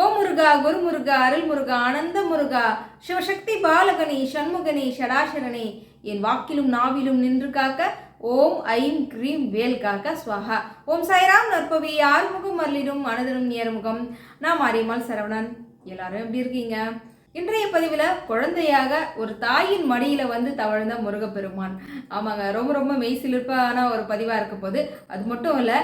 ஓ முருகா குருமுருகா அருள்முருகா அருள் முருகா ஆனந்த முருகா சிவசக்தி பாலகனி சண்முகனி ஷடாசரணி என் வாக்கிலும் நாவிலும் நின்று காக்க ஓம் I'm cream வேல் காக்க ஸ்வஹா ஓம் சாய்ராம் நற்பவி ஆறுமுகம் அருளிடும் மனதிலும் நேர்முகம். நான் மாரியம்மாள் சரவணன். எல்லாரும் எப்படி இருக்கீங்க? இன்றைய பதிவில் குழந்தையாக ஒரு தாயின் மடியில் வந்து தவழ்ந்த முருகப்பெருமான். ஆமாங்க ரொம்ப ரொம்ப மெய்சிலிருப்பான ஒரு பதிவாக இருக்க போது அது மட்டும் இல்லை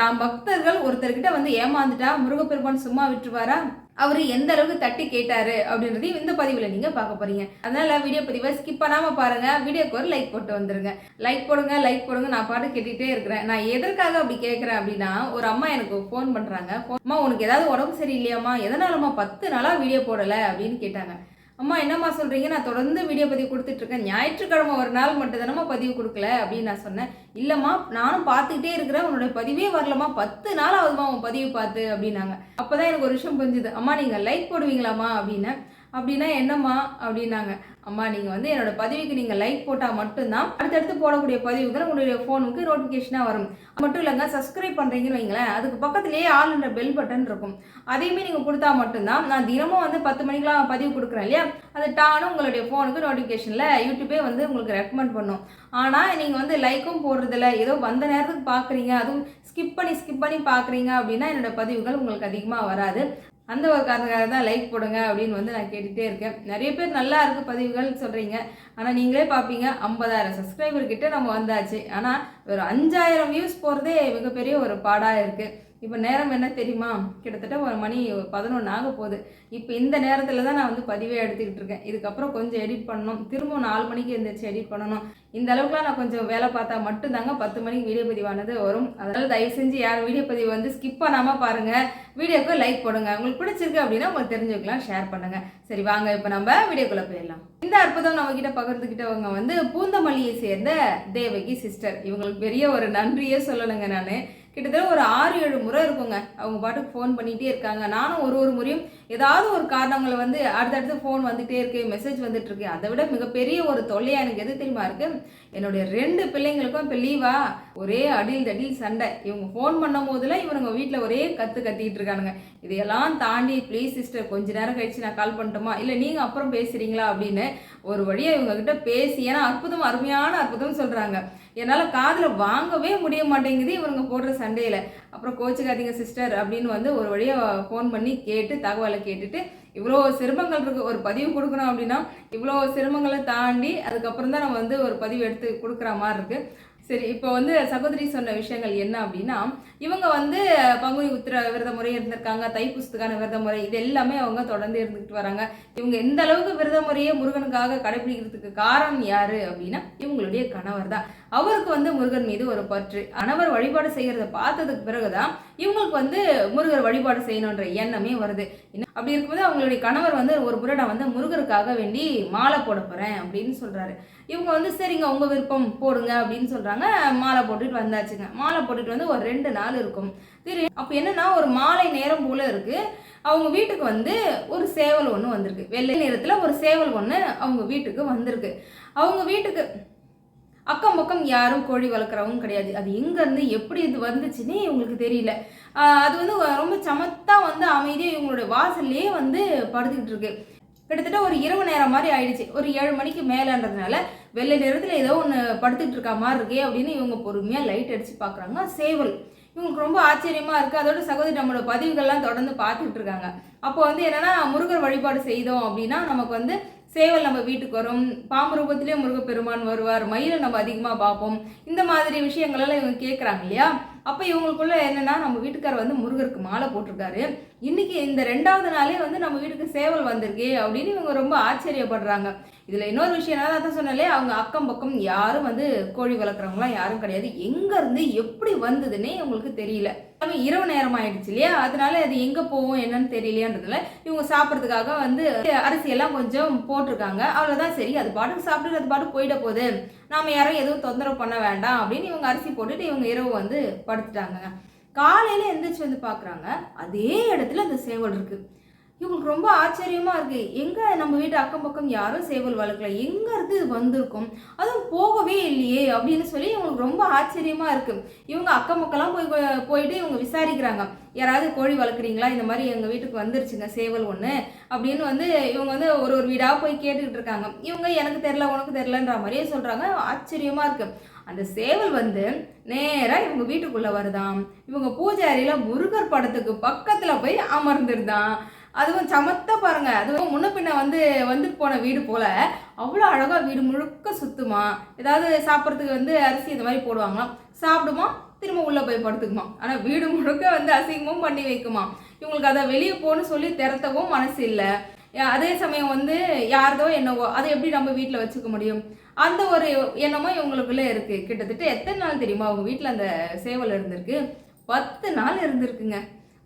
தாம் பக்தர்கள் ஒருத்தர்கிட்ட வந்து ஏமாந்துட்டா முருகப்பெருமான் சும்மா விட்டுருவாரா? அவர் எந்த அளவுக்கு தட்டி கேட்டாரு அப்படின்றதையும் இந்த பதிவில் நீங்கள் பார்க்க போறீங்க. அதனால வீடியோ பதிவை ஸ்கிப் பண்ணாமல் பாருங்க. வீடியோக்கு ஒரு லைக் போட்டு வந்துருங்க. லைக் போடுங்க லைக் போடுங்க. நான் பாட்டு கேட்டுகிட்டே இருக்கிறேன். நான் எதற்காக அப்படி கேட்குறேன் அப்படின்னா ஒரு அம்மா எனக்கு ஃபோன் பண்ணுறாங்க அம்மா உனக்கு ஏதாவது உடம்பு சரியில்லையாம்மா? எதனாலம்மா பத்து நாளாக வீடியோ போடலை அப்படின்னு கேட்டாங்க. அம்மா என்னம்மா சொல்கிறீங்க நான் தொடர்ந்து வீடியோ பதிவு கொடுத்துட்ருக்கேன். ஞாயிற்றுக்கிழமை ஒரு நாள் மட்டும் தானம்மா பதிவு கொடுக்கல அப்படின்னு நான் சொன்னேன். இல்லைம்மா நானும் பார்த்துக்கிட்டே இருக்கிறேன். உன்னோட பதிவே வரலம்மா. பத்து நாள் ஆகுதுமா உன் பதிவு பார்த்து அப்படின்னாங்க. அப்போ தான் எனக்கு ஒரு விஷயம் புரிஞ்சுது. அம்மா நீங்கள் லைக் போடுவீங்களாம்மா அப்படின்னு. அப்படின்னா என்னம்மா அப்படின்னாங்க. அம்மா நீங்கள் வந்து என்னோட பதிவுக்கு நீங்கள் லைக் போட்டால் மட்டும்தான் அடுத்தடுத்து போடக்கூடிய பதிவுகள் உங்களுடைய ஃபோனுக்கு நோட்டிஃபிகேஷனாக வரும். மட்டும் இல்லைங்க சப்ஸ்கிரைப் பண்ணுறீங்கன்னு வைங்களேன் அதுக்கு பக்கத்துலேயே ஆளுன்ற பெல் பட்டன் இருக்கும். அதையுமே நீங்கள் கொடுத்தா மட்டும்தான் நான் தினமும் வந்து பத்து மணிக்கெலாம் பதிவு கொடுக்குறேன் இல்லையா? அது டானும் உங்களுடைய ஃபோனுக்கு நோட்டிஃபிகேஷனில் யூடியூபே வந்து உங்களுக்கு ரெக்கமெண்ட் பண்ணும். ஆனால் நீங்கள் வந்து லைக்கும் போடுறதில்ல. ஏதோ வந்த நேரத்துக்கு பார்க்குறீங்க அதுவும் ஸ்கிப் பண்ணி ஸ்கிப் பண்ணி பார்க்குறீங்க அப்படின்னா என்னோட பதிவுகள் உங்களுக்கு அதிகமாக வராது. அந்த ஒரு காரணக்காக தான் லைக் போடுங்க அப்படின்னு வந்து நான் கேட்டுகிட்டே இருக்கேன். நிறைய பேர் நல்லா இருக்குது பதிவுகள் சொல்கிறீங்க ஆனால் நீங்களே பார்ப்பீங்க ஐம்பதாயிரம் சப்ஸ்கிரைபர் கிட்டே நம்ம வந்தாச்சு. ஆனால் ஒரு அஞ்சாயிரம் வியூஸ் போகிறதே மிகப்பெரிய ஒரு பாடாக இருக்குது இப்போ நேரம் என்ன தெரியுமா? கிட்டத்தட்ட ஒரு மணி பதினொன்று ஆக போகுது. இப்போ இந்த நேரத்தில் தான் நான் வந்து பதிவே எடுத்துக்கிட்டு இருக்கேன். இதுக்கப்புறம் கொஞ்சம் எடிட் பண்ணணும். திரும்ப நாலு மணிக்கு எழுந்திரிச்சு எடிட் பண்ணணும். இந்த அளவுக்குலாம் நான் கொஞ்சம் வேலை பார்த்தா மட்டும்தாங்க பத்து மணிக்கு வீடியோ பதிவானது வரும். அதனால் தயவு செஞ்சு யார் வீடியோ பதிவு வந்து ஸ்கிப் பண்ணாமல் பாருங்கள் வீடியோக்கு லைக் போடுங்க. உங்களுக்கு பிடிச்சிருக்கு அப்படின்னா உங்களுக்கு தெரிஞ்சுக்கலாம் ஷேர் பண்ணுங்கள் சரி வாங்க இப்போ நம்ம வீடியோக்குள்ளே போயிடலாம். இந்த அற்புதம் நம்ம கிட்ட பகிர்ந்துக்கிட்டவங்க வந்து பூந்தமல்லியை சேர்ந்த தேவகி சிஸ்டர் இவங்களுக்கு பெரிய ஒரு நன்றியே சொல்லணுங்க நான். கிட்டத்தட்ட ஒரு ஆறு ஏழு முறை இருக்குங்க. அவங்க பாட்டுக்கு ஃபோன் பண்ணிகிட்டே இருக்காங்க. நானும் ஒரு ஒரு முறையும் ஏதாவது ஒரு காரணங்களை வந்து அடுத்தடுத்து ஃபோன் வந்துகிட்டே இருக்கு மெசேஜ் வந்துட்டு இருக்கு. அதை விட மிகப்பெரிய ஒரு தொல்லையாக எனக்கு எது தெரியுமா இருக்கு? என்னுடைய ரெண்டு பிள்ளைங்களுக்கும் இப்போ லீவா ஒரே அடியில் தடியில் சண்டை. இவங்க ஃபோன் பண்ணும் போதெல்லாம் இவனுங்க வீட்டில் ஒரே கற்று கத்திக்கிட்டு இருக்கானுங்க. இதையெல்லாம் தாண்டி ப்ளீஸ் சிஸ்டர் கொஞ்ச நேரம் கழிச்சு நான் கால் பண்ணட்டுமா? இல்லை நீங்கள் அப்புறம் பேசுகிறீங்களா அப்படின்னு ஒரு வழியாக இவங்க கிட்ட பேசி ஏன்னா அற்புதம் அருமையான அற்புதம் சொல்கிறாங்க என்னால் காதில் வாங்கவே முடிய மாட்டேங்குது இவங்க போடுற சண்டையில். அப்புறம் கோச்சுக்காதீங்க சிஸ்டர் அப்படின்னு வந்து ஒரு வழியாக ஃபோன் பண்ணி கேட்டு தகவலை கேட்டுட்டு இவ்வளோ சிரமங்கள் இருக்குது ஒரு பதிவு கொடுக்கணும் அப்படின்னா இவ்வளோ சிரமங்களை தாண்டி அதுக்கப்புறம் தான் நம்ம வந்து ஒரு பதிவு எடுத்து கொடுக்குற மாதிரி இருக்குது சரி இப்போ வந்து சகோதரி சொன்ன விஷயங்கள் என்ன அப்படின்னா இவங்க வந்து பங்குனி உத்திர விரத முறை இருந்திருக்காங்க தைப்பூசத்துக்கான விரத முறை இது எல்லாமே அவங்க தொடர்ந்து இருந்துக்கிட்டு வராங்க. இவங்க எந்த அளவுக்கு விரத முறையை முருகனுக்காக கடைபிடிக்கிறதுக்கு காரணம் யாரு அப்படின்னா இவங்களுடைய கணவர் தான் அவருக்கு வந்து முருகன் மீது ஒரு பற்று. கணவர் வழிபாடு செய்கிறத பார்த்ததுக்கு பிறகுதான் இவங்களுக்கு வந்து முருகர் வழிபாடு செய்யணுன்ற எண்ணமே வருது. அப்படி இருக்கும்போது அவங்களுடைய கணவர் வந்து ஒரு முறை நான் வந்து முருகருக்காக வேண்டி மாலை போட போகிறேன் அப்படின்னு சொல்கிறாரு இவங்க வந்து சரிங்க உங்கள் விருப்பம் போடுங்க அப்படின்னு சொல்கிறாங்க மாலை போட்டுட்டு வந்தாச்சுங்க. மாலை போட்டுட்டு வந்து ஒரு ரெண்டு நாள் இருக்கும். திரு அப்போ என்னன்னா ஒரு மாலை நேரம் போல இருக்குது அவங்க வீட்டுக்கு வந்து ஒரு சேவல் ஒன்று வந்திருக்கு. வெள்ளை நேரத்தில் ஒரு சேவல் ஒன்று அவங்க வீட்டுக்கு வந்திருக்கு. அவங்க வீட்டுக்கு அக்கம் பக்கம் யாரும் கோழி வளர்க்குறவங்க கிடையாது. அது எங்கேருந்து எப்படி இது வந்துச்சுன்னே இவங்களுக்கு தெரியல. அது வந்து ரொம்ப சமத்தாக வந்து அமைதியாக இவங்களுடைய வாசல்லையே வந்து படுத்துக்கிட்டு இருக்கு. கிட்டத்தட்ட ஒரு இரவு நேரம் மாதிரி ஆயிடுச்சு. ஒரு ஏழு மணிக்கு மேலேன்றதுனால வெள்ளை நேரத்தில் ஏதோ ஒன்று படுத்துக்கிட்டு இருக்க மாதிரி இருக்கே அப்படின்னு இவங்க பொறுமையாக லைட் அடித்து பார்க்குறாங்க சேவல். இவங்களுக்கு ரொம்ப ஆச்சரியமாக இருக்குது அதோட சகோதரி நம்மளோட பதிவுகள்லாம் தொடர்ந்து பார்த்துக்கிட்டு இருக்காங்க. அப்போ வந்து என்னென்னா முருகர் வழிபாடு செய்தோம் அப்படின்னா நமக்கு வந்து சேவல் நம்ம வீட்டுக்கு வரும். பாம்பு ரூபத்திலே முருகப்பெருமான் வருவார். மயிலை நம்ம அதிகமாக பார்ப்போம். இந்த மாதிரி விஷயங்களெல்லாம் இவங்க கேட்குறாங்க இல்லையா? அப்போ இவங்களுக்குள்ள என்னென்னா நம்ம வீட்டுக்கார் வந்து முருகருக்கு மாலை போட்டிருக்காரு. இன்னைக்கு இந்த ரெண்டாவது நாளே வந்து நம்ம வீட்டுக்கு சேவல் வந்திருக்கே அப்படின்னு இவங்க ரொம்ப ஆச்சரியப்படுறாங்க. இதில் இன்னொரு விஷயம் என்ன தான் சொன்னாலே அவங்க அக்கம் பக்கம் யாரும் வந்து கோழி வளர்க்குறவங்களாம் யாரும் கிடையாது. எங்கேருந்து எப்படி வந்ததுன்னே இவங்களுக்கு தெரியல. இரவு நேரம் ஆயிடுச்சு இல்லையா? அதனால அது எங்கே போவோம் என்னன்னு தெரியலையான்றதுல இவங்க சாப்பிட்றதுக்காக வந்து அரிசியெல்லாம் கொஞ்சம் போட்டிருக்காங்க. அவ்வளோதான் சரி அது பாட்டுக்கு சாப்பிட்டு அது பாட்டு போயிட போகுது. நாம் யாரும் எதுவும் தொந்தரவு பண்ண வேண்டாம் அப்படின்னு இவங்க அரிசி போட்டுட்டு இவங்க இரவு வந்து படுத்துட்டாங்க காலையில் எந்திரிச்சு வந்து பார்க்குறாங்க அதே இடத்துல அந்த சேவல் இருக்குது இவங்களுக்கு ரொம்ப ஆச்சரியமாக இருக்குது எங்கே நம்ம வீட்டு அக்கம் பக்கம் யாரும் சேவல் வளர்க்கல. எங்கே இருந்து இது வந்திருக்கும்? அதுவும் போகவே இல்லையே அப்படின்னு சொல்லி இவங்களுக்கு ரொம்ப ஆச்சரியமாக இருக்குது இவங்க அக்கம் பக்கம்லாம் போய் போயிட்டு இவங்க விசாரிக்கிறாங்க. யாராவது கோழி வளர்க்குறீங்களா? இந்த மாதிரி எங்கள் வீட்டுக்கு வந்துருச்சுங்க சேவல் ஒன்று அப்படின்னு வந்து இவங்க வந்து ஒரு ஒரு வீடாக போய் கேட்டுக்கிட்டு இருக்காங்க. இவங்க எனக்கு தெரில உனக்கு தெரிலன்ற மாதிரியே சொல்கிறாங்க ஆச்சரியமாக இருக்குது அந்த சேவல் வந்து நேராக இவங்க வீட்டுக்குள்ளே வருதாம் இவங்க பூஜாரியில் முருகர் படத்துக்கு பக்கத்தில் போய் அமர்ந்துருதான் அதுவும் சமத்த பாருங்க. அதுவும் முன்ன பின்ன வந்து வந்துட்டு போன வீடு போல. அவ்வளோ அழகாக வீடு முழுக்க சுத்துமா. ஏதாவது சாப்பிட்றதுக்கு வந்து அரிசி இந்த மாதிரி போடுவாங்களாம். சாப்பிடுமா? திரும்ப உள்ளே போய் படுத்துக்குமா? ஆனால் வீடு முழுக்க வந்து அசிங்கமும் பண்ணி வைக்குமா? இவங்களுக்கு அதை வெளியே போகணும்னு சொல்லி திறத்தவும் மனசு இல்லை. அதே சமயம் வந்து யாரதோ என்னவோ அதை எப்படி நம்ம வீட்டில் வச்சுக்க முடியும்? அந்த ஒரு எண்ணமும் இவங்களுக்குள்ளே இருக்குது கிட்டத்தட்ட எத்தனை நாள் தெரியுமா அவங்க வீட்டில் அந்த சேவல் இருந்திருக்கு? பத்து நாள் இருந்திருக்குங்க.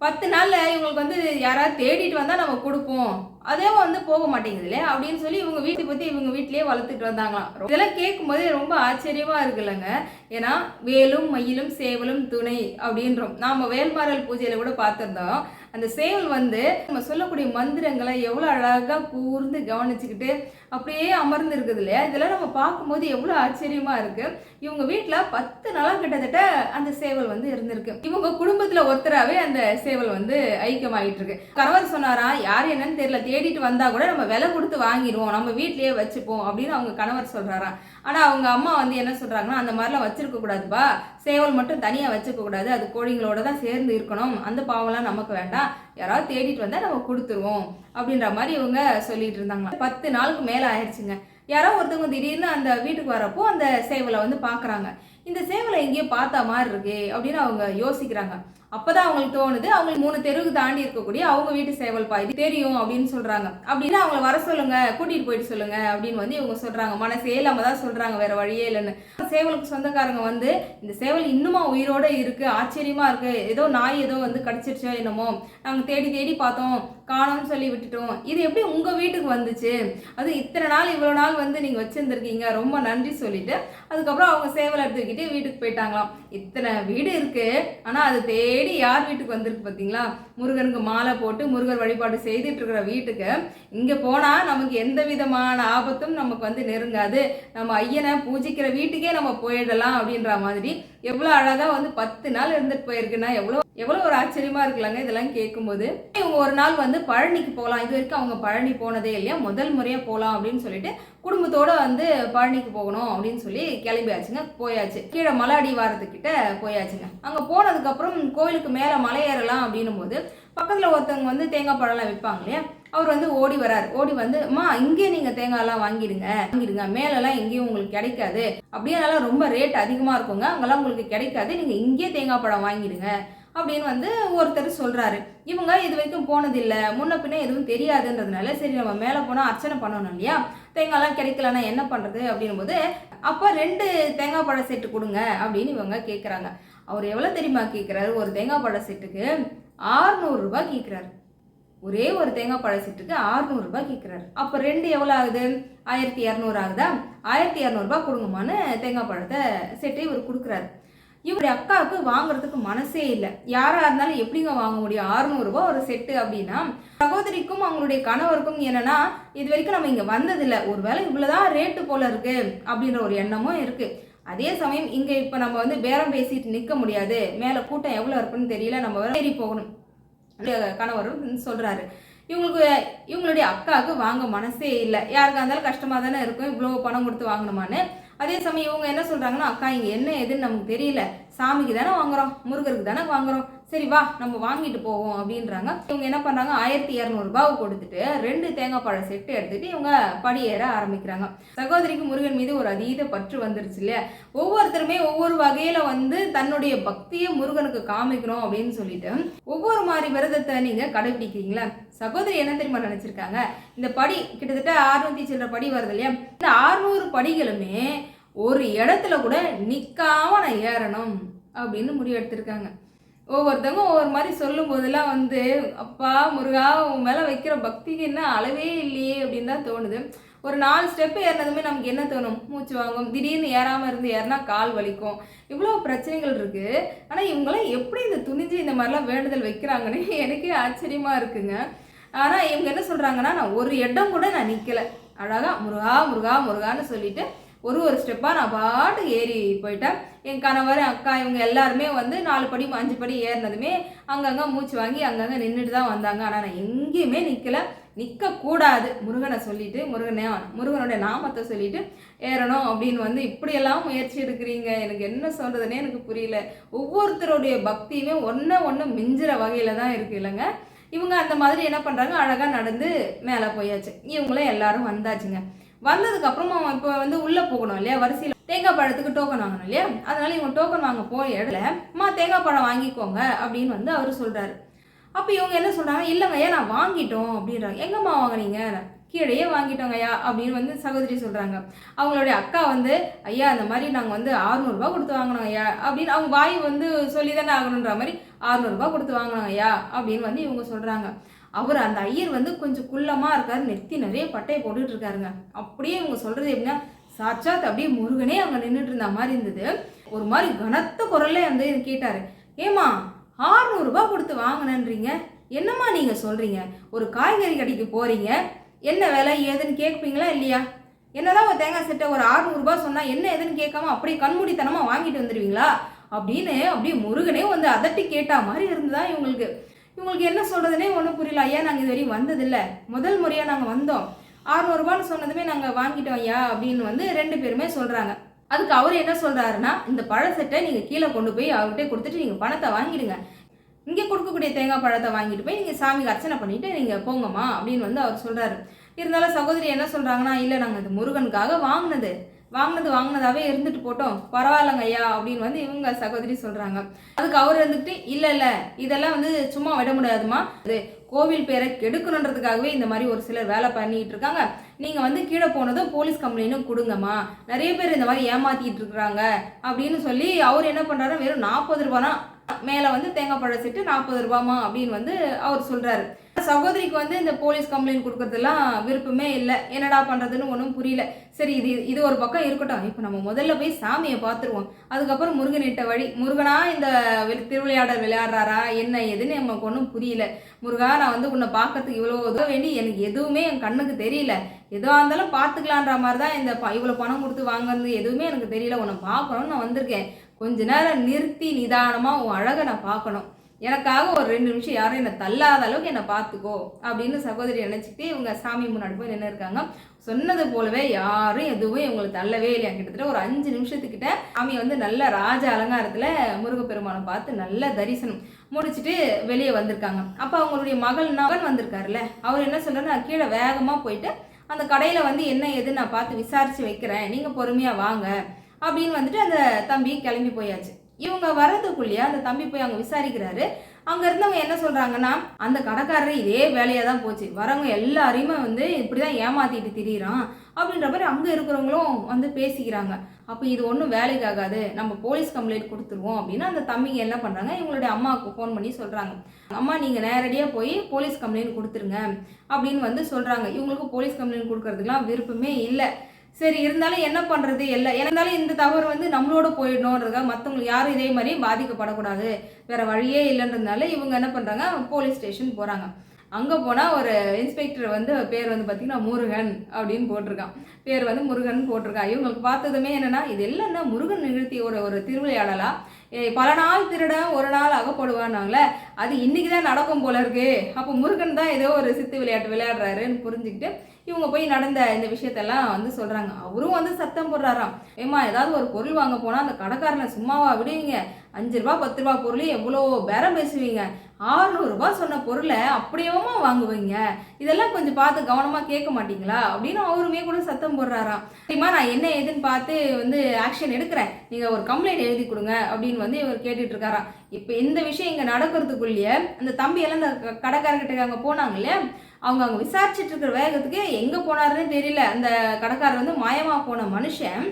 பத்து நாளில் இவங்களுக்கு வந்து யாராவது தேடிட்டு வந்தால் நம்ம கொடுப்போம். அதே வந்து போக மாட்டேங்குது இல்லையா? அப்படின்னு சொல்லி இவங்க வீட்டை பற்றி இவங்க வீட்லேயே வளர்த்துட்டு வந்தாங்களாம். இதெல்லாம் கேட்கும்போதே ரொம்ப ஆச்சரியமாக இருக்குல்லங்க. ஏன்னா வேலும் மயிலும் சேவலும் துணை அப்படின்றோம். நாம் வேல்மாரல் பூஜையில் கூட பார்த்திருந்தோம். அந்த சேவல் வந்து நம்ம சொல்லக்கூடிய மந்திரங்களை எவ்வளோ அழகாக கூர்ந்து கவனிச்சுக்கிட்டு அப்படியே அமர்ந்து இருக்குது இல்லையா? இதெல்லாம் நம்ம பார்க்கும்போது எவ்வளோ ஆச்சரியமா இருக்கு. இவங்க வீட்டில் பத்து நாளாக கிட்டத்தட்ட அந்த சேவல் வந்து இருந்திருக்கு. இவங்க குடும்பத்தில் ஒருத்தராகவே அந்த சேவல் வந்து ஐக்கியமாயிட்டு இருக்கு கணவர் சொன்னாரா யார் என்னன்னு தெரியல தேடிட்டு வந்தா கூட நம்ம விலை கொடுத்து வாங்கிடுவோம். நம்ம வீட்லயே வச்சுப்போம் அப்படின்னு அவங்க கணவர் சொல்கிறாராம் ஆனால் அவங்க அம்மா வந்து என்ன சொல்றாங்கன்னா அந்த மாதிரிலாம் வச்சிருக்க கூடாதுப்பா. சேவல் மட்டும் தனியாக வச்சுக்க கூடாது. அது கோழிங்களோட தான் சேர்ந்து இருக்கணும். அந்த பாவம்லாம் நமக்கு வேண்டாம். யாராவது தேடிட்டு வந்தா நம்ம கொடுத்துருவோம் அப்படின்ற மாதிரி இவங்க சொல்லிட்டு இருந்தாங்க பத்து நாளுக்கு மேல ஆயிடுச்சுங்க. யாரோ ஒருத்தவங்க திடீர்னு அந்த வீட்டுக்கு வரப்போ அந்த சேவலை வந்து பாக்குறாங்க. இந்த சேவலை எங்கேயோ பார்த்த மாதிரி இருக்கு அப்படின்னு அவங்க யோசிக்கிறாங்க. அப்பதான் அவங்களுக்கு தோணுது. அவங்களுக்கு மூணு தெருவுக்கு தாண்டி இருக்கக்கூடிய அவங்க வீட்டு சேவல் பா இது தெரியும் அப்படின்னு சொல்றாங்க. அப்படின்னு அவங்கள வர சொல்லுங்க கூட்டிட்டு போயிட்டு சொல்லுங்க அப்படின்னு வந்து இவங்க சொல்றாங்க. மனசே இல்லாம தான் சொல்றாங்க வேற வழியே இல்லைன்னு. சேவலுக்கு சொந்தக்காரங்க வந்து இந்த சேவல் இன்னுமா உயிரோட இருக்கு ஆச்சரியமா இருக்கு ஏதோ நாய் ஏதோ வந்து கடிச்சிருச்சோ என்னமோ நாங்க தேடி தேடி பார்த்தோம் காணோம்னு சொல்லி விட்டுட்டோம். இது எப்படி உங்க வீட்டுக்கு வந்துச்சு? அது இத்தனை நாள் இவ்வளவு நாள் வந்து நீங்க வச்சிருந்திருக்கீங்க. ரொம்ப நன்றி சொல்லிட்டு அதுக்கப்புறம் அவங்க சேவலை எடுத்துக்கிட்டு வீட்டுக்கு போயிட்டாங்களாம். இத்தனை வீடு இருக்கு. ஆனா அது தேடி யார் வீட்டுக்கு வந்திருக்கு பாத்தீங்களா? முருகனுக்கு மாலை போட்டு முருகர் வழிபாடு செய்துட்டு இருக்கிற வீட்டுக்கு. இங்க போனா நமக்கு எந்த விதமான ஆபத்தும் நமக்கு வந்து நெருங்காது. நம்ம ஐயனை பூஜிக்கிற வீட்டுக்கே நம்ம போயிடலாம் அப்படின்ற மாதிரி. எவ்வளோ அழகா வந்து பத்து நாள் இருந்துட்டு போயிருக்குன்னா எவ்வளோ எவ்வளோ ஒரு ஆச்சரியமாக இருக்கலாங்க இதெல்லாம் கேட்கும்போது இவங்க ஒரு நாள் வந்து பழனிக்கு போகலாம். இது வரைக்கும் அவங்க பழனி போனதே இல்லையா? முதல் முறையாக போகலாம் அப்படின்னு சொல்லிட்டு குடும்பத்தோடு வந்து பழனிக்கு போகணும் அப்படின்னு சொல்லி கிளம்பியாச்சுங்க. போயாச்சு. கீழே மலை அடிவாரத்துக்கிட்ட போயாச்சுங்க. அங்கே போனதுக்கப்புறம் கோயிலுக்கு மேலே மலை ஏறலாம் அப்படின்னும் போது பக்கத்தில் ஒருத்தவங்க வந்து தேங்காய் பழம்லாம் விற்பாங்க இல்லையா? அவர் வந்து ஓடி வரார். ஓடி வந்து அம்மா இங்கே நீங்கள் தேங்காயெல்லாம் வாங்கிடுங்க. வாங்கிடுங்க. மேலெல்லாம் எங்கேயும் உங்களுக்கு கிடைக்காது. அப்படியே நல்லா ரொம்ப ரேட் அதிகமாக இருக்குங்க. அங்கெல்லாம் உங்களுக்கு கிடைக்காது. நீங்கள் இங்கே தேங்காய் பழம் வாங்கிடுங்க. அப்படின்னு வந்து ஒருத்தர் சொல்கிறாரு இவங்க இது வரைக்கும் போனதில்லை. முன்ன பின்னே எதுவும் தெரியாதுன்றதுனால சரி நம்ம மேலே போனால் அர்ச்சனை பண்ணணும் இல்லையா? தேங்காய்லாம் கிடைக்கலன்னா என்ன பண்ணுறது அப்படின்னும் போது அப்போ ரெண்டு தேங்காய் பழ செட்டு கொடுங்க அப்படின்னு இவங்க கேட்குறாங்க அவர் எவ்வளோ தெரியுமா கேட்குறாரு ஒரு தேங்காய் பழ செட்டுக்கு ஆறுநூறுரூபா கேட்குறாரு ஒரே ஒரு தேங்காய் பழ செட்டுக்கு ஆறுநூறுபா கேட்குறாரு அப்போ ரெண்டு எவ்வளோ ஆகுது? ஆயிரத்தி இரநூறு ஆகுதா? ஆயிரத்தி இரநூறுபா கொடுங்கம்மான்னு தேங்காய் பழத்தை செட்டை இவர் கொடுக்குறாரு. இவருடைய அக்காவுக்கு வாங்குறதுக்கு மனசே இல்லை. யாரா இருந்தாலும் எப்படிங்க வாங்க முடியும்? அறுநூறுபா ஒரு செட்டு அப்படின்னா சகோதரிக்கும் அவங்களுடைய கணவருக்கும் என்னன்னா இது வரைக்கும் நம்ம இங்க வந்ததில்லை. ஒருவேளை இவ்வளவுதான் ரேட்டு போல இருக்கு அப்படின்ற ஒரு எண்ணமும் இருக்கு. அதே சமயம் இங்க இப்ப நம்ம வந்து பேரம் பேசிட்டு நிக்க முடியாது. மேல கூட்டம் எவ்வளவு இருக்குன்னு தெரியல. நம்ம வேற ஏறி போகணும். கணவரும் சொல்றாரு. இவங்களுக்கு இவங்களுடைய அக்காவுக்கு வாங்க மனசே இல்லை. யாருக்கா இருந்தாலும் கஷ்டமா தானே இருக்கும். இவ்வளோ பணம் கொடுத்து வாங்கணுமான்னு. அதே சமயம் இவங்க என்ன சொல்கிறாங்கன்னா அக்கா இங்கே என்ன எதுன்னு நமக்கு தெரியல. சாமிக்கு தானே வாங்குறோம். முருகருக்கு தானே வாங்குறோம். சரி வா நம்ம வாங்கிட்டு போவோம் அப்படின்றாங்க. இவங்க என்ன பண்ணுறாங்க ஆயிரத்தி இரநூறுபாவை கொடுத்துட்டு ரெண்டு தேங்காய் பழ செட்டு எடுத்துகிட்டு இவங்க படியேற ஆரம்பிக்கிறாங்க. சகோதரிக்கு முருகன் மீது ஒரு அதீத பற்று வந்துருச்சு இல்லையா? ஒவ்வொருத்தருமே ஒவ்வொரு வகையில் வந்து தன்னுடைய பக்தியை முருகனுக்கு காமிக்கணும் அப்படின்னு சொல்லிட்டு ஒவ்வொரு மாதிரி விரதத்தை நீங்கள் கடைபிடிக்கிறீங்களா? சகோதரி என்ன தெரியுமா நினச்சிருக்காங்க? இந்த படி கிட்டத்தட்ட அறுநூத்தி சில்லற படி வருது இல்லையா? இந்த அறுநூறு படிகளுமே ஒரு இடத்துல கூட நிற்காம நான் ஏறணும் அப்படின்னு முடிவு எடுத்திருக்காங்க. ஒவ்வொருத்தவங்க ஒவ்வொரு மாதிரி சொல்லும் போதெல்லாம் வந்து அப்பா முருகா உன் மேலே வைக்கிற பக்திக்கு என்ன அளவே இல்லையே அப்படின்னு தான் தோணுது. ஒரு நாலு ஸ்டெப்பு ஏறினதுமே நமக்கு என்ன தோணும்? மூச்சு வாங்கும். திடீர்னு ஏறாமல் இருந்து ஏறினா கால் வலிக்கும். இவ்வளோ பிரச்சனைகள் இருக்குது ஆனால் இவங்களாம் எப்படி இந்த துணிஞ்சு இந்த மாதிரிலாம் வேண்டுதல் வைக்கிறாங்கன்னு எனக்கே ஆச்சரியமாக இருக்குங்க. ஆனால் இவங்க என்ன சொல்கிறாங்கன்னா நான் ஒரு இடம் கூட நான் நிற்கலை அழகாக முருகா முருகா முருகான்னு சொல்லிட்டு ஒரு ஒரு ஸ்டெப்பாக நான் பாட்டு ஏறி போயிட்டேன் என் கணவர் அக்கா இவங்க எல்லாருமே வந்து நாலு படி அஞ்சு படி ஏறினதுமே அங்கங்கே மூச்சு வாங்கி அங்கங்கே நின்றுட்டு தான் வந்தாங்க. ஆனால் நான் எங்கேயுமே நிற்கலை நிற்கக்கூடாது முருகனை சொல்லிட்டு முருகனே முருகனுடைய நாமத்தை சொல்லிட்டு ஏறணும் அப்படின்னு வந்து இப்படியெல்லாம் முயற்சி எடுக்கிறீங்க. எனக்கு என்ன சொல்கிறதுனே எனக்கு புரியல. ஒவ்வொருத்தருடைய பக்தியுமே ஒன்று ஒன்று மிஞ்சுற வகையில் தான் இருக்கு இல்லைங்க. இவங்க அந்த மாதிரி என்ன பண்ணுறாங்க அழகாக நடந்து மேலே போயாச்சு. இவங்களும் எல்லாரும் வந்தாச்சுங்க. வந்ததுக்கப்புறமா இப்போ வந்து உள்ளே போகணும் இல்லையா? வரிசையில் தேங்காய் பழத்துக்கு டோக்கன் வாங்கணும் இல்லையா? அதனால இவங்க டோக்கன் வாங்க போய் இடத்துல அம்மா தேங்காய் பழம் வாங்கிக்கோங்க அப்படின்னு வந்து அவர் சொல்கிறாரு அப்போ இவங்க என்ன சொல்கிறாங்க இல்லைங்க ஐயா நான் வாங்கிட்டோம் அப்படின்றாங்க. எங்கம்மா வாங்குனீங்க கீழேயே வாங்கிட்டோங்க ஐயா அப்படின்னு வந்து சகோதரி சொல்கிறாங்க அவங்களுடைய அக்கா வந்து ஐயா அந்த மாதிரி நாங்கள் வந்து அறுநூறுபா கொடுத்து வாங்கினோம் ஐயா அப்படின்னு அவங்க வாய் வந்து சொல்லி தானே ஆகணுன்ற மாதிரி அறுநூறுபா கொடுத்து வாங்கினாங்கய்யா ஐயா அப்படின்னு வந்து இவங்க சொல்கிறாங்க அவர் அந்த ஐயர் வந்து கொஞ்சம் குள்ளமாக இருக்காரு நெத்தி நிறைய பட்டையை போட்டுட்டு இருக்காருங்க. அப்படியே இவங்க சொல்கிறது எப்படின்னா சாட்சாத் அப்படியே முருகனே அங்கே நின்றுட்டு இருந்த மாதிரி இருந்தது. ஒரு மாதிரி கனத்த குரல்ல வந்து கேட்டார். ஏமா ஆறுநூறுபா கொடுத்து வாங்கினன்றீங்க? என்னம்மா நீங்கள் சொல்கிறீங்க ஒரு காய்கறி கடைக்கு போகிறீங்க என்ன விலை ஏதுன்னு கேட்பீங்களா இல்லையா? என்னதான் ஒரு தேங்காய் சட்டை ஒரு ஆறுநூறுபா சொன்னால் என்ன ஏதுன்னு கேட்காம அப்படியே கண்மூடித்தனமாக வாங்கிட்டு வந்துடுவீங்களா அப்படின்னு அப்படியே முருகனே வந்து அதட்டி கேட்டா மாதிரி இருந்ததா இவங்களுக்கு. இவங்களுக்கு என்ன சொல்கிறதுனே ஒன்றும் புரியல. ஐயா நாங்கள் இது வரையும் வந்ததில்லை. முதல் முறையாக நாங்கள் வந்தோம். அறுநூறுபான்னு சொன்னதுமே நாங்கள் வாங்கிட்டோம் ஐயா அப்படின்னு வந்து ரெண்டு பேருமே சொல்கிறாங்க அதுக்கு அவர் என்ன சொல்கிறாருன்னா இந்த பழசட்டை நீங்கள் கீழே கொண்டு போய் அவர்கிட்ட கொடுத்துட்டு நீங்கள் பணத்தை வாங்கிடுங்க. இங்கே கொடுக்கக்கூடிய தேங்காய் பழத்தை வாங்கிட்டு போய் நீங்கள் சாமிக்கு அர்ச்சனை பண்ணிவிட்டு நீங்கள் போங்கம்மா அப்படின்னு வந்து அவர் சொல்கிறாரு இருந்தாலும் சகோதரி என்ன சொல்கிறாங்கன்னா இல்லை நாங்கள் இது முருகனுக்காக வாங்கினது. வாங்கினது வாங்கினதாவே இருந்துட்டு போட்டோம். பரவாயில்லங்க ஐயா அப்படின்னு வந்து இவங்க சகோதரி சொல்கிறாங்க அதுக்கு அவர் இருந்துட்டு இல்லை இல்லை இதெல்லாம் வந்து சும்மா விட முடியாதுமா அது கோவில் பேரை கெடுக்கணுன்றதுக்காகவே இந்த மாதிரி ஒரு சிலர் வேலை பண்ணிட்டு இருக்காங்க. நீங்கள் வந்து கீழே போனதும் போலீஸ் கம்ப்ளைண்ட்டும் கொடுங்கம்மா. நிறைய பேர் இந்த மாதிரி ஏமாத்திட்டு இருக்கிறாங்க. அப்படின்னு சொல்லி அவர் என்ன பண்ணுறாரு வெறும் நாற்பது ரூபானா மேலே வந்து தேங்காய் பழ செட்டு நாற்பது ரூபாமா அப்படின்னு வந்து அவர் சொல்கிறாரு சகோதரிக்கு வந்து இந்த போலீஸ் கம்ப்ளைண்ட் கொடுக்கறதெல்லாம் விருப்பமே இல்லை. என்னடா பண்ணுறதுன்னு ஒன்றும் புரியல. சரி இது இது ஒரு பக்கம் இருக்கட்டும். இப்போ நம்ம முதல்ல போய் சாமியை பார்த்துருவோம். அதுக்கப்புறம் முருகனிட்ட வழி. முருகனா இந்த திருவிளையாடல் விளையாடுறாரா? என்ன ஏதுன்னு நமக்கு ஒன்றும் புரியல. முருகா நான் வந்து உன்னை பார்க்கறதுக்கு இவ்வளோ உதவ வேண்டி எனக்கு எதுவுமே என் கண்ணுக்கு தெரியல. எதுவாக இருந்தாலும் பார்த்துக்கலான்ற மாதிரி தான் இந்த ப இவ்வளோ பணம் கொடுத்து வாங்குறது எதுவுமே எனக்கு தெரியல. உன்னை பார்க்கணும்னு நான் வந்திருக்கேன். கொஞ்ச நேரம் நிறுத்தி நிதானமாக உன் அழகை நான் பார்க்கணும். எனக்காக ஒரு ரெண்டு நிமிஷம் யாரும் என்னை தள்ளாத அளவுக்கு என்னை பார்த்துக்கோ அப்படின்னு சகோதரி நினச்சிட்டு இவங்க சாமி முன்னாடி போய் நின்று இருக்காங்க. சொன்னது போலவே யாரும் எதுவும் இவங்களுக்கு தள்ளவே இல்லையா? கிட்டத்தட்ட ஒரு அஞ்சு நிமிஷத்துக்கிட்ட சாமி வந்து நல்ல ராஜ அலங்காரத்தில் முருகப்பெருமானை பார்த்து நல்ல தரிசனம் முடிச்சுட்டு வெளியே வந்திருக்காங்க. அப்போ அவங்களுடைய மகள் மகன் வந்திருக்காருல்ல அவர் என்ன சொல்கிறார் நான் கீழே வேகமாக போயிட்டு அந்த கடையில் வந்து என்ன ஏதுன்னு நான் பார்த்து விசாரித்து வைக்கிறேன். நீங்கள் பொறுமையாக வாங்க. அப்படின்னு வந்துட்டு அந்த தம்பி கிளம்பி போயாச்சு. இவங்க வர்றதுக்குள்ளேயே அந்த தம்பி போய் அங்கே விசாரிக்கிறாரு. அங்கே இருந்தவங்க என்ன சொல்கிறாங்கன்னா அந்த கடைக்காரர் இதே வேலையாக தான் போச்சு. வரவங்க எல்லாரையுமே வந்து இப்படி தான் ஏமாத்திட்டு திரியிறான் அப்படின்ற மாதிரி அங்கே இருக்கிறவங்களும் வந்து பேசிக்கிறாங்க. அப்போ இது ஒன்றும் வேலைக்கு ஆகாது. நம்ம போலீஸ் கம்ப்ளைண்ட் கொடுத்துருவோம் அப்படின்னு அந்த தம்பிங்க என்ன பண்ணுறாங்க இவங்களுடைய அம்மாவுக்கு ஃபோன் பண்ணி சொல்கிறாங்க அம்மா நீங்கள் நேரடியாக போய் போலீஸ் கம்ப்ளைண்ட் கொடுத்துருங்க அப்படின்னு வந்து சொல்கிறாங்க இவங்களுக்கு போலீஸ் கம்ப்ளைண்ட் கொடுக்கறதுக்குலாம் விருப்பமே இல்லை. சரி இருந்தாலும் என்ன பண்ணுறது எல்லாம் இருந்தாலும் இந்த தவறு வந்து நம்மளோட போயிடணுன்றதுக்காக மற்றவங்களுக்கு யாரும் இதே மாதிரி பாதிக்கப்படக்கூடாது. வேறு வழியே இல்லைன்றதுனால இவங்க என்ன பண்ணுறாங்க போலீஸ் ஸ்டேஷன் போகிறாங்க அங்கே போனால் ஒரு இன்ஸ்பெக்டர் வந்து பேர் வந்து பார்த்திங்கன்னா முருகன் அப்படின்னு போட்டிருக்கான். பேர் வந்து முருகன் போட்டிருக்கான். இவங்களுக்கு பார்த்ததுமே என்னென்னா இது இல்லைன்னா முருகன் நிகழ்த்தியோட ஒரு திருவிளையாடலா? பல நாள் திருட ஒரு நாள் அகப்படுவானாங்களே? அது இன்றைக்கி தான் நடக்கும் போல இருக்கு. அப்போ முருகன் தான் ஏதோ ஒரு சித்து விளையாட்டு விளையாடுறாருன்னு புரிஞ்சுக்கிட்டு இவங்க போய் நடந்த இந்த விஷயத்தெல்லாம் வந்து சொல்றாங்க. அவரும் வந்து சத்தம் போடுறாராம். ஏமா ஏதாவது ஒரு பொருள் வாங்க போனா அந்த கடைக்காரனை சும்மாவா விடுவீங்க? அஞ்சு ரூபா பத்து ரூபா பொருள் எவ்வளோ பேரம் பேசுவீங்க? ஆறுநூறுபா சொன்ன பொருளை அப்படியேமா வாங்குவீங்க? இதெல்லாம் கொஞ்சம் பார்த்து கவனமாக கேட்க மாட்டீங்களா? அப்படின்னு அவருமே கூட சத்தம் போடுறாராம். சரிம்மா நான் என்ன ஏதுன்னு பார்த்து வந்து ஆக்ஷன் எடுக்கிறேன். நீங்கள் ஒரு கம்ப்ளைண்ட் எழுதி கொடுங்க அப்படின்னு வந்து இவர் கேட்டுட்டு இருக்காராம். இப்போ இந்த விஷயம் இங்கே நடக்கிறதுக்குள்ளேயே அந்த தம்பியெல்லாம் இந்த க- கடைக்காரர்கிட்ட அங்கே போனாங்க இல்லையா? அவங்க அங்கே விசாரிச்சுட்டு இருக்கிற வேகத்துக்கு எங்கே போனாருன்னு தெரியல. அந்த கடைக்காரர் வந்து மாயமாக போன மனுஷன்.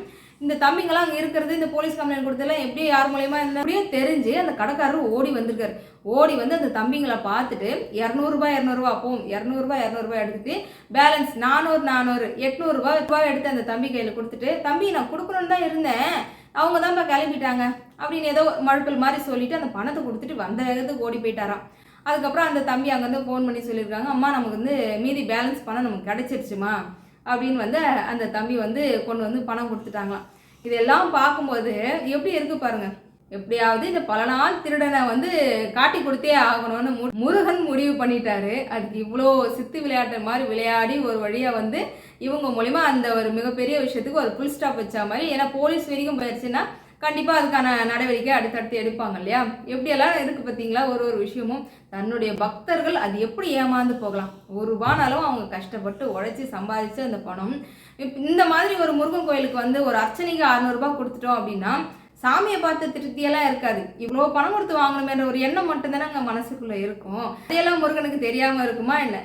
இந்த தம்பிங்கெல்லாம் அங்கே இருக்கிறது இந்த போலீஸ் கம்ப்ளைண்ட் கொடுத்தலாம் எப்படி யார் மூலயமா இருந்தா அப்படியே தெரிஞ்சு அந்த கடைக்காரர் ஓடி வந்திருக்காரு. ஓடி வந்து அந்த தம்பிங்களை பார்த்துட்டு இரநூறுபா இரநூறுவா அப்போ இரநூறுபா இரநூறுபா எடுத்துட்டு பேலன்ஸ் நானூறு நானூறு எட்நூறுபா ரூபாய் எடுத்து அந்த தம்பி கையில் கொடுத்துட்டு தம்பி நான் கொடுக்கணும்னு தான் இருந்தேன். அவங்க தான்ப்பா கிளம்பிட்டாங்க. அப்படின்னு ஏதோ மழுப்பல் மாதிரி சொல்லிட்டு அந்த பணத்தை கொடுத்துட்டு வந்த வேகத்துக்கு ஓடி போயிட்டாராம். அதுக்கப்புறம் அந்த தம்பி அங்கேருந்து ஃபோன் பண்ணி சொல்லியிருக்காங்க அம்மா நமக்கு வந்து மீதி பேலன்ஸ் பணம் நமக்கு கிடைச்சிருச்சுமா? அப்படின்னு வந்து அந்த தம்பி வந்து கொண்டு வந்து பணம் கொடுத்துட்டாங்களாம். இதெல்லாம் பார்க்கும்போது எப்படி இருக்கு பாருங்க. எப்படியாவது இந்த பல நாள் திருடனை வந்து காட்டி கொடுத்தே ஆகணும்னு முருகன் முடிவு பண்ணிட்டாரு. அதுக்கு இவ்வளோ சித்து விளையாட்டு மாதிரி விளையாடி ஒரு வழியாக வந்து இவங்க மூலிமா அந்த ஒரு மிகப்பெரிய விஷயத்துக்கு ஒரு புல் ஸ்டாப் வச்ச மாதிரி ஏன்னா போலீஸ் வரைக்கும் போயிடுச்சுன்னா கண்டிப்பாக அதுக்கான நடவடிக்கை அடுத்தடுத்து எடுப்பாங்க இல்லையா? எப்படியெல்லாம் இருக்குது பார்த்தீங்களா ஒரு ஒரு விஷயமும் தன்னுடைய பக்தர்கள் அது எப்படி ஏமாந்து போகலாம்? ஒரு ரூபானாலும் அவங்க கஷ்டப்பட்டு உழைச்சி சம்பாதிச்சு அந்த பணம். இப் இந்த மாதிரி ஒரு முருகன் கோயிலுக்கு வந்து ஒரு அர்ச்சனைக்கு அறநூறுபா கொடுத்துட்டோம் அப்படின்னா சாமியை பார்த்து திருப்தியெல்லாம் இருக்காது. இவ்வளோ பணம் கொடுத்து வாங்கணுமேன்ற ஒரு எண்ணம் மட்டும்தானே அங்கே மனசுக்குள்ளே இருக்கும். அதையெல்லாம் முருகனுக்கு தெரியாமல் இருக்குமா என்ன?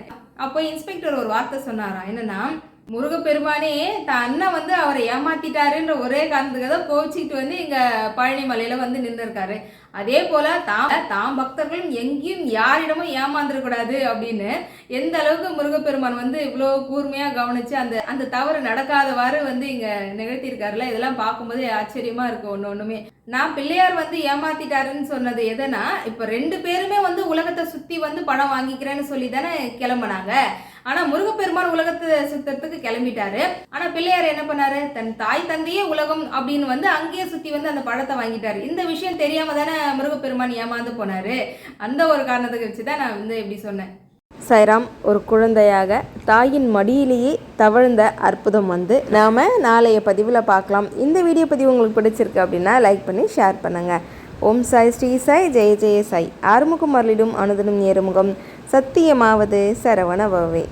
அப்போ இன்ஸ்பெக்டர் ஒரு வார்த்தை சொன்னாரா? என்னன்னா முருகப்பெருமானே தன் அண்ணன் வந்து அவரை ஏமாத்திட்டாருன்ற ஒரே காரணத்துக்காக தான் கோச்சிக்கிட்டு வந்து இங்கே பழனி மலையில வந்து நின்றுருக்காரு அதே போல தாம் தாம் பக்தர்களும் எங்கேயும் யாரிடமும் ஏமாந்துடக்கூடாது அப்படின்னு எந்த அளவுக்கு முருகப்பெருமான் வந்து இவ்வளோ கூர்மையா கவனிச்சு அந்த அந்த தவறு நடக்காதவாறு வந்து இங்க நிகழ்த்தியிருக்காருல இதெல்லாம் பார்க்கும்போது ஆச்சரியமா இருக்கும் ஒன்று ஒன்றுமே நான் பிள்ளையார் வந்து ஏமாத்திட்டாருன்னு சொன்னது எதனா இப்ப ரெண்டு பேருமே வந்து உலகத்தை சுத்தி வந்து பணம் வாங்கிக்கிறேன்னு சொல்லி தானே கிளம்புனாங்க. ஆனா முருகப்பெருமான் உலகத்தை சுத்தத்துக்கு கிளம்பிட்டாரு. ஆனா பிள்ளையார் என்ன பண்ணாரு? தன் தாய் தந்தையே உலகம் அப்படின்னு வந்து அங்கேயே சுத்தி வந்து அந்த பழத்தை வாங்கிட்டாரு. இந்த விஷயம் தெரியாம தானே முருகப்பெருமான் ஏமாந்து போனாரு. அந்த ஒரு காரணத்துக்கு வச்சு தான் நான் வந்து எப்படி சொன்னேன். சைராம் ஒரு குழந்தையாக தாயின் மடியிலேயே தவழ்ந்த அற்புதம் வந்து நாம் நாளைய பதிவில் பார்க்கலாம். இந்த வீடியோ பதிவு உங்களுக்கு பிடிச்சிருக்கு அப்படின்னா லைக் பண்ணி ஷேர் பண்ணுங்கள் ஓம் சாய் ஸ்ரீ சாய் ஜெய ஜெய சாய். ஆறுமுகம் அருளிடும் அனுதனும் ஏறுமுகம். சத்தியமாவது சரவண பவே